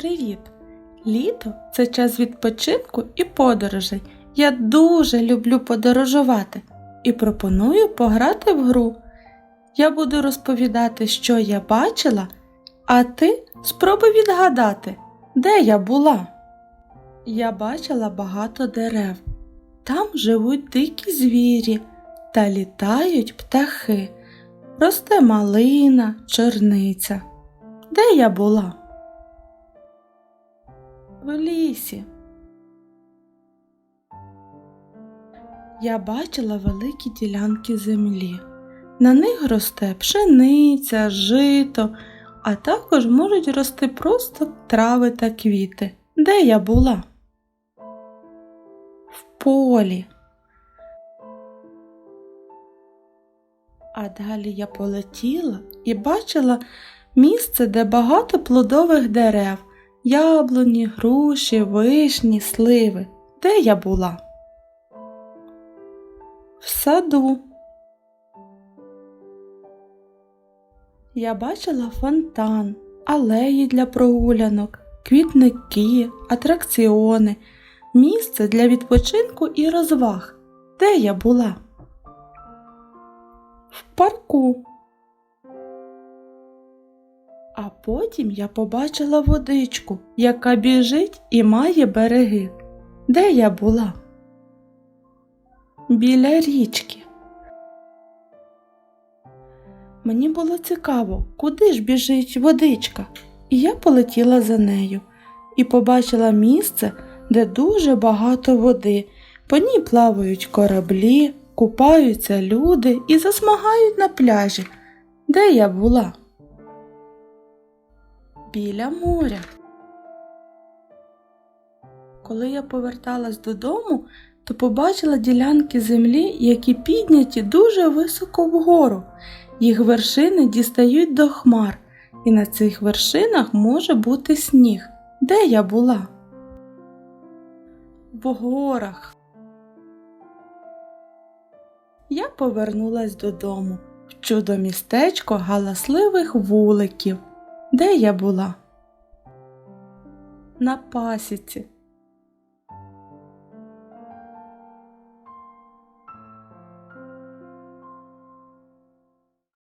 Привіт! Літо це час відпочинку і подорожей. Я дуже люблю подорожувати і пропоную пограти в гру. Я буду розповідати, що я бачила, а ти спробуй відгадати, де я була. Я бачила багато дерев. Там живуть дикі звірі та літають птахи. Росте малина, чорниця. Де я була? В лісі. Я бачила великі ділянки землі. На них росте пшениця, жито, а також можуть рости просто трави та квіти. Де я була? В полі. А далі я полетіла і бачила місце, де багато плодових дерев, яблуні, груші, вишні, сливи. Де я була? В саду. Я бачила фонтан, алеї для прогулянок, квітники, атракціони, місце для відпочинку і розваг. Де я була? В парку. А потім я побачила водичку, яка біжить і має береги. Де я була? Біля річки. Мені було цікаво, куди ж біжить водичка, і я полетіла за нею і побачила місце, де дуже багато води. По ній плавають кораблі, купаються люди і засмагають на пляжі. Де я була? Біля моря. Коли я поверталась додому, то побачила ділянки землі, які підняті дуже високо вгору. Їх вершини дістають до хмар, і на цих вершинах може бути сніг. Де я була? В горах. Я повернулась додому в чудо-містечко галасливих вуликів. Де я була? На пасіці.